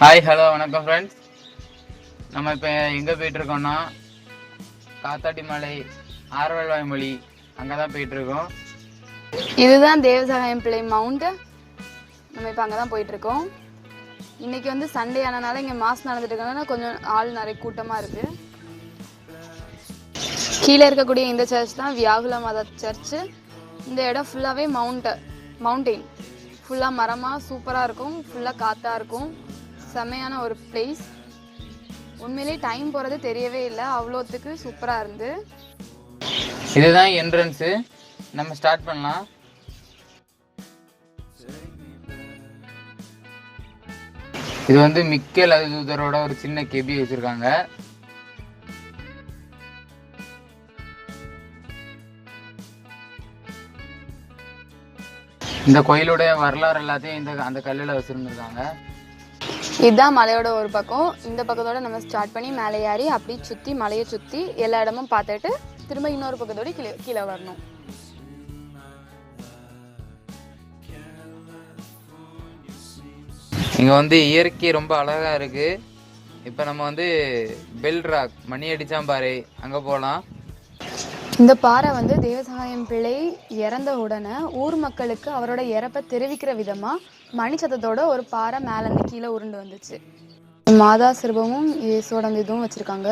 Hi hello வணக்கம் friends நம்ம இப்போ எங்கே போயிட்டு இருக்கோம்னா காத்தாடி மலை ஆர்வல்வாய் மொழி அங்கே தான் போயிட்டு இருக்கோம் இதுதான் தேவசகாயம் பிள்ளை மவுண்ட். நம்ம இப்போ அங்கே தான் போயிட்டு இருக்கோம் இன்னைக்கு வந்து சண்டே ஆனனால இங்கே மாஸ் நடந்துட்டு இருக்கனால கொஞ்சம் ஆள் நிறைய கூட்டமாக இருக்கு. கீழே இருக்கக்கூடிய இந்த சர்ச் தான் வியாகுல மத சர்ச்சு இந்த இடம் ஃபுல்லாகவே மவுண்ட் மவுண்டெயின் ஃபுல்லாக மரமாக சூப்பராக இருக்கும். ஃபுல்லாக காற்றாக இருக்கும். செம்மையான ஒரு பிளேஸ் உண்மையிலேயே டைம் போகிறது தெரியவே இல்லை. அவ்வளோத்துக்கு சூப்பராக இருந்து. இதுதான் என்ட்ரன்ஸு நம்ம ஸ்டார்ட் பண்ணலாம். இது வந்து மிக்கேல் அதுதூதரோட ஒரு சின்ன கெபி வச்சிருக்காங்க. இந்த கோயிலுடைய வரலாறு எல்லாத்தையும் இந்த அந்த கல்லில் வச்சிருந்துருக்காங்க. இதுதான் மலையோட ஒரு பக்கம். இந்த பக்கத்தோட நம்ம ஸ்டார்ட் பண்ணி மேலே ஏறி அப்படியே சுற்றி மலையை சுற்றி எல்லா இடமும் பார்த்துட்டு திரும்ப இன்னொரு பக்கத்தோட கீழே கீழே வரணும். இங்கே வந்து இயற்கை ரொம்ப அழகா இருக்கு. இப்போ நம்ம வந்து பெல் ராக் மணி அடிச்சான் பாரு அங்கே போகலாம் இந்த பாறை வந்து தேவசகாயம் பிள்ளை இறந்த உடனே ஊர் மக்களுக்கு அவரோட இறப்பை தெரிவிக்கிற விதமாக மணிச்சத்தத்தோட ஒரு பாறை மேலேருந்து கீழே உருண்டு வந்துச்சு. மாதா சிற்பமும் இயேசோட அந்த இதுவும் வச்சுருக்காங்க.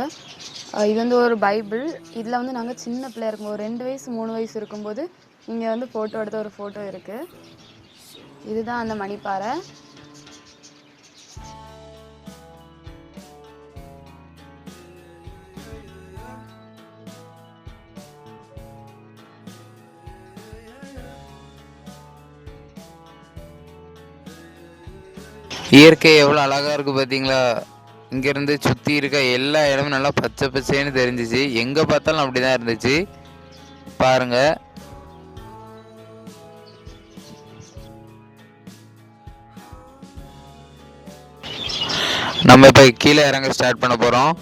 இது வந்து ஒரு பைபிள். இதில் வந்து நாங்கள் சின்ன பிள்ளையா இருக்கும் ஒரு ரெண்டு வயசு மூணு வயசு இருக்கும்போது இங்கே வந்து ஃபோட்டோ எடுத்த ஒரு ஃபோட்டோ இருக்குது இதுதான் அந்த மணிப்பாறை. இயற்கை எவ்வளோ அழகாக இருக்குது பார்த்தீங்களா இங்கேருந்து சுற்றி இருக்க எல்லா இடமும் நல்லா பச்சை பச்சைன்னு தெரிஞ்சிச்சு. எங்கே பார்த்தாலும் அப்படி தான் இருந்துச்சு. பாருங்க. நம்ம இப்போ கீழே இறங்க ஸ்டார்ட் பண்ண போகிறோம்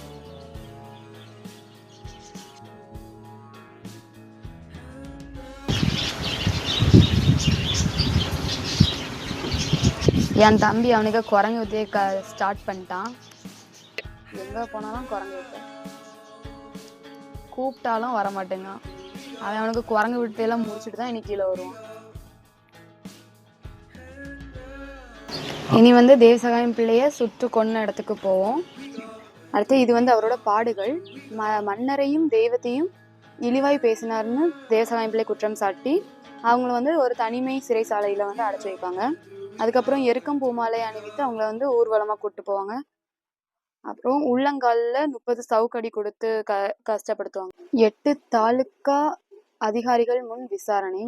என் தம்பி அவனுக்கு குரங்கு வித்தையே க ஸ்டார்ட் பண்ணிட்டான். எங்கே போனாலும் குரங்கு வித்தை கூப்பிட்டாலும் வர மாட்டேங்கான் அவன் அவனுக்கு குரங்கு வித்தையெல்லாம் முடிச்சுட்டு தான் இன்னைக்கு கீழே வருவான். இனி வந்து தேவசகாயம் பிள்ளைய சுட்டு கொன்ன இடத்துக்கு போவோம். அடுத்து இது வந்து அவரோட பாடுகள். ம மன்னரையும் தெய்வத்தையும் இழிவாய் பேசினார்னு தேவசகாயம் பிள்ளை குற்றம் சாட்டி அவங்கள வந்து ஒரு தனிமை சிறைசாலையில் வந்து அடைச்சி வைப்பாங்க. அதுக்கப்புறம் எருக்கம் பூமாலை அணிவித்து அவங்கள வந்து ஊர்வலமாக கூப்பிட்டு போவாங்க. அப்புறம் உள்ளங்காலில் முப்பது சவுக்கடி கொடுத்து க கஷ்டப்படுத்துவாங்க. எட்டு தாலுக்கா அதிகாரிகள் முன் விசாரணை.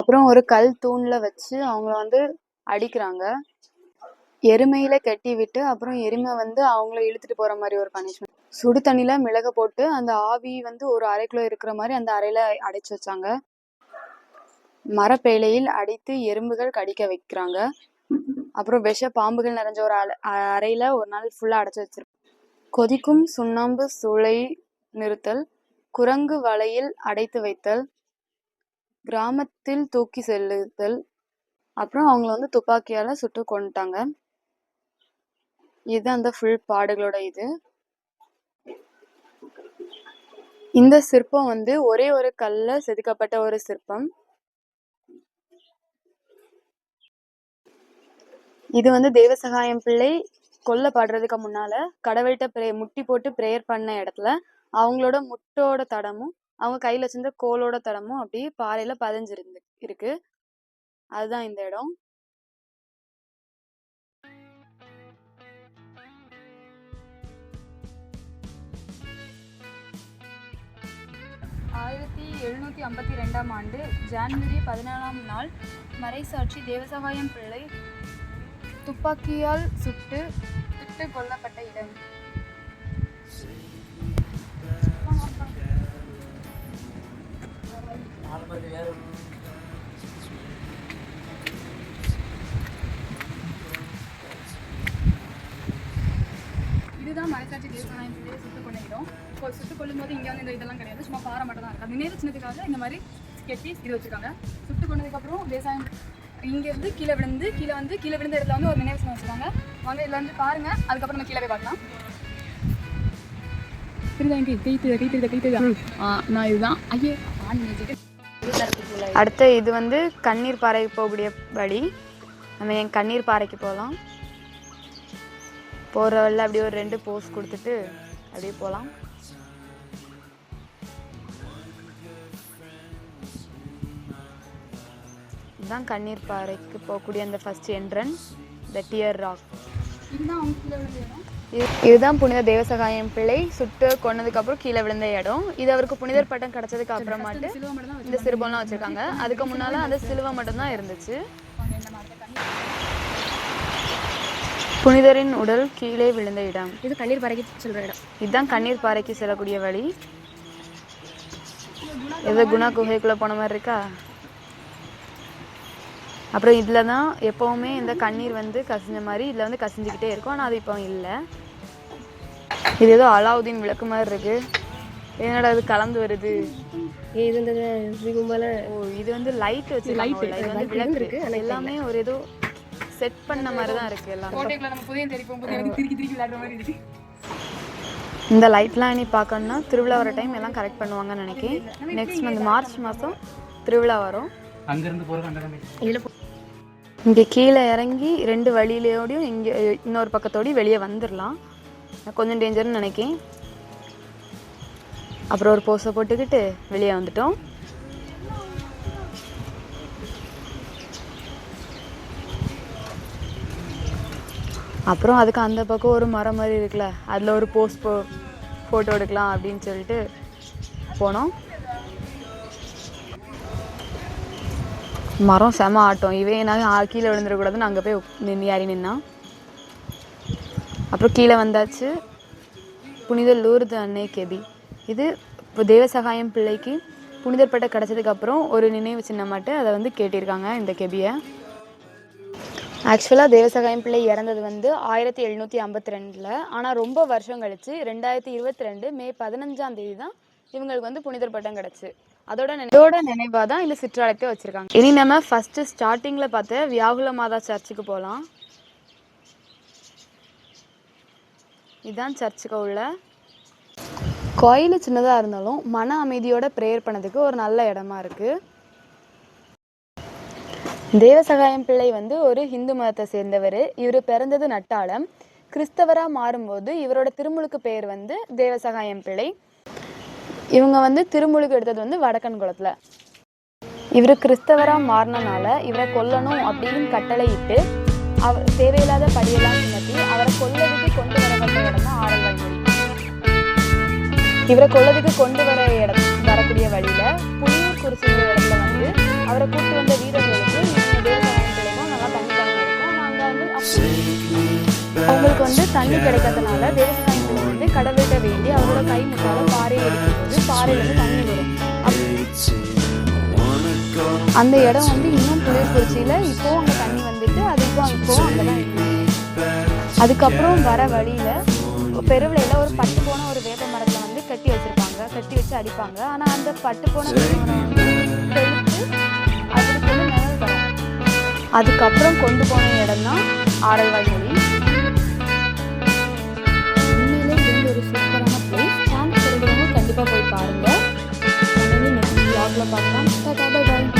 அப்புறம் ஒரு கல் தூணில் வச்சு அவங்கள வந்து அடிக்கிறாங்க. எருமையில கட்டி விட்டு அப்புறம் எருமை வந்து அவங்கள இழுத்துட்டு போற மாதிரி ஒரு பனிஷ்மெண்ட் சுடு தண்ணியில மிளக போட்டு அந்த ஆவி வந்து ஒரு அறைக்குள்ள இருக்கிற மாதிரி அந்த அறையில அடைச்சு வச்சாங்க. மரப்பேழையில் அடித்து எறும்புகள் கடிக்க வைக்கிறாங்க. அப்புறம் விஷ பாம்புகள் நிறைஞ்ச ஒரு அறையில ஒரு நாள் ஃபுல்லா அடைச்சு வச்சிருக்கோம் கொதிக்கும் சுண்ணாம்பு சூளை நிறுத்தல் குரங்கு வலையில் அடைத்து வைத்தல் கிராமத்தில் தூக்கி செல்லுதல் அப்புறம் அவங்கள வந்து துப்பாக்கியால் சுட்டு கொண்டுட்டாங்க இது அந்த ஃபுல் பாடுகளோட இது. இந்த சிற்பம் வந்து ஒரே ஒரு கல்ல செதுக்கப்பட்ட ஒரு சிற்பம். இது வந்து தேவசகாயம் பிள்ளை கொல்ல படுறதுக்கு முன்னால கடவுள்கிட்ட ப்ரே முட்டி போட்டு ப்ரேயர் பண்ண இடத்துல அவங்களோட முட்டோட தடமும் அவங்க கையில வச்சிருந்த கோலோட தடமும் அப்படியே பாறையில பதிஞ்சிருந்து இருக்கு. அதுதான் இந்த இடம். ஆயிரத்தி எழுநூற்றி ஐம்பத்தி ரெண்டாம் ஆண்டு ஜான்வரி பதினேழாம் நாள் மறைசாட்சி தேவசகாயம் பிள்ளை துப்பாக்கியால் சுட்டு சுட்டு கொல்லப்பட்ட இடம். இதுதான் மறைசாட்சி தேவசகாயம் பிள்ளையை சுட்டு கொண்ட இடம். சுட்டு கொல்லும் போது இங்கே வந்து இந்த இதெல்லாம் கிடையாது. சும்மா பாறை மட்டும் தான் இருக்கு நினைவு சின்னதுக்காக இந்த மாதிரி கெட்டி இது வச்சிருக்காங்க. சுட்டு கொண்டதுக்கப்புறம் தேவசாயம் இங்கேருந்து கீழே விழுந்து கீழே வந்து கீழே விழுந்த இடத்துல வந்து ஒரு நினைவு சின்னம் வச்சிருக்காங்க. வாங்க இதில் வந்து பாருங்க. அதுக்கப்புறம் நம்ம கீழே போய் பார்க்கலாம். திருதா இங்கே கை நான் இதுதான். ஐயே அடுத்து இது வந்து கண்ணீர் பாறைக்கு போகக்கூடிய வழி. நம்ம என் கண்ணீர் பாறைக்கு போகலாம். போகிற வழியில் அப்படியே ஒரு ரெண்டு போஸ் கொடுத்துட்டு அப்படியே போகலாம். இதுதான் கண்ணீர் பாறைக்கு போகக்கூடிய அந்த first entrance the tear rock இதுதான் புனித தேவசகாயம் பிள்ளை சுட்டு கொன்னதுக்கு அப்புறம் கீழே விழுந்த இடம். இது அவருக்கு புனிதர் பட்டம் கிடைச்சதுக்கு அப்புறமாட்டு இந்த சிறுபம்லாம் வச்சிருக்காங்க. அதுக்கு முன்னால அந்த சிலுவை மட்டும் தான் இருந்துச்சு. புனிதரின் உடல் கீழே விழுந்த இடம். இது கண்ணீர் பறக்கி சொல்கிற இடம். இதுதான் கண்ணீர் பாறைக்கு செல்லக்கூடிய வழி. ஏதோ குணா குகைக்குள்ள போன மாதிரி இருக்கா? அப்புறம் இதில் தான் எப்போவுமே இந்த கண்ணீர் வந்து கசிஞ்ச மாதிரி இதில் வந்து கசிஞ்சுக்கிட்டே இருக்கும். ஆனால் அது இப்போ இல்லை. இது ஏதோ அலாவுதீன் விளக்கு மாதிரி இருக்கு. என்னடா இது கலந்து வருது? ஏ இது இந்த ஓ இது வந்து லைட் வச்சு லைட் இது வந்து விளக்கு. இருக்கு எல்லாமே ஒரு ஏதோ செட் பண்ண மாதிரி தான் இருக்கு எல்லாமே. இந்த லைட்லாம் இனி பார்க்கணும்னா திருவிழா வர டைம் எல்லாம் கரெக்ட் பண்ணுவாங்கன்னு நினைக்கிறேன். நெக்ஸ்ட் மந்த் மார்ச் மாதம் திருவிழா வரும். அங்கிருந்து போறது இதில் இங்கே கீழே இறங்கி ரெண்டு வழியிலையோடையும் இங்கே இன்னொரு பக்கத்தோடையும் வெளியே வந்துடலாம் நான் கொஞ்சம் டேஞ்சர்னு நினைக்கேன். அப்புறம் ஒரு போஸை போட்டுக்கிட்டு வெளியே வந்துட்டோம். அப்புறம் அதுக்கு அந்த பக்கம் ஒரு மரம் மாதிரி இருக்குல்ல அதில் ஒரு போஸ் போ ஃபோட்டோ எடுக்கலாம் அப்படின்னு சொல்லிட்டு போனோம். மரம் செம ஆட்டம். இவன் நான் கீழே விழுந்துடக்கூடாதுன்னு அங்கே போய் நின்று நின்னு ஏறி நின்னான் அப்புறம் கீழே வந்தாச்சு. புனித லூர்து அன்னை கெபி. இது இப்போ தேவசகாயம் பிள்ளைக்கு புனிதர் பட்டம் கிடச்சதுக்கப்புறம் ஒரு நினைவு சின்னமாட்டு அதை வந்து கேட்டிருக்காங்க இந்த கெபியை. ஆக்சுவலாக தேவசகாயம் பிள்ளை இறந்தது வந்து ஆயிரத்தி எழுநூற்றி ஐம்பத்தி ரெண்டில் ஆனால் ரொம்ப வருஷம் கழிச்சு ரெண்டாயிரத்தி இருபத்தி ரெண்டு மே பதினஞ்சாம் தேதி தான் இவங்களுக்கு வந்து புனிதர் பட்டம் கிடச்சி. அதோட நினை- இதோட நினைவாக தான் இந்த சிற்றாலயத்தை வச்சுருக்காங்க. இனி நம்ம ஃபஸ்ட்டு ஸ்டார்டிங்கில் பார்த்த வியாகுல மாதா சர்ச்சுக்கு போகலாம் இதுதான் சர்ச்சுக்கு உள்ள. கோயில் சின்னதாக இருந்தாலும் மன அமைதியோட ப்ரேயர் பண்ணதுக்கு ஒரு நல்ல இடமா இருக்குது தேவசகாயம் பிள்ளை வந்து ஒரு ஹிந்து மதத்தை சேர்ந்தவர். இவர் பிறந்தது நட்டாளம். கிறிஸ்தவராக மாறும்போது இவரோட திருமுழுக்கு பெயர் வந்து தேவசகாயம் பிள்ளை. இவங்க வந்து திருமுழுக்கு எடுத்தது வந்து வடக்கன் குளத்தில் இவர் கிறிஸ்தவராக மாறினனால இவரை கொல்லணும் அப்படின்னு கட்டளையிட்டு அவர் தேவையில்லாத படியெல்லாம் சுமத்தி அவரை கொல்லதுக்கு கொண்டு வரப்பட்ட இடம் தான் ஆடல் இவரை கொல்லதுக்கு கொண்டு வர இடம் வரக்கூடிய வழியில புலியூர் குறிச்சிங்கிற இடத்துல வந்து அவரை கூட்டு வந்த வீரர்களுக்கு நல்லா தண்ணி தாங்க இருக்கும் வந்து அவங்களுக்கு வந்து தண்ணி கிடைக்காதனால தேவசாயம் பிள்ளை வந்து கடவுள்கிட்ட வேண்டி அவரோட கை முட்டால பாறையை எடுக்கும்போது பாறையில தண்ணி வரும். அந்த இடம் வந்து இன்னும் புலியூர்குறிச்சியில இப்போ அங்க தண்ணி வந்துட்டு அது இப்போ இப்போ அங்கதான் அதுக்கப்புறம் வர வழியில பெருவிளையில ஒரு பட்டு போன ஒரு வேப்ப மரத்தை வந்து கட்டி வச்சிருப்பாங்க. கட்டி வச்சு அடிப்பாங்க. ஆனா அந்த பட்டு போன அதுக்கப்புறம் கொண்டு போன இடம் தான் ஆரல்வாய் மொழி சான்ஸ் கிடைக்கிறவங்க கண்டிப்பா போய் பாருங்க நம்ம வந்து நெக்ஸ்ட் vlogல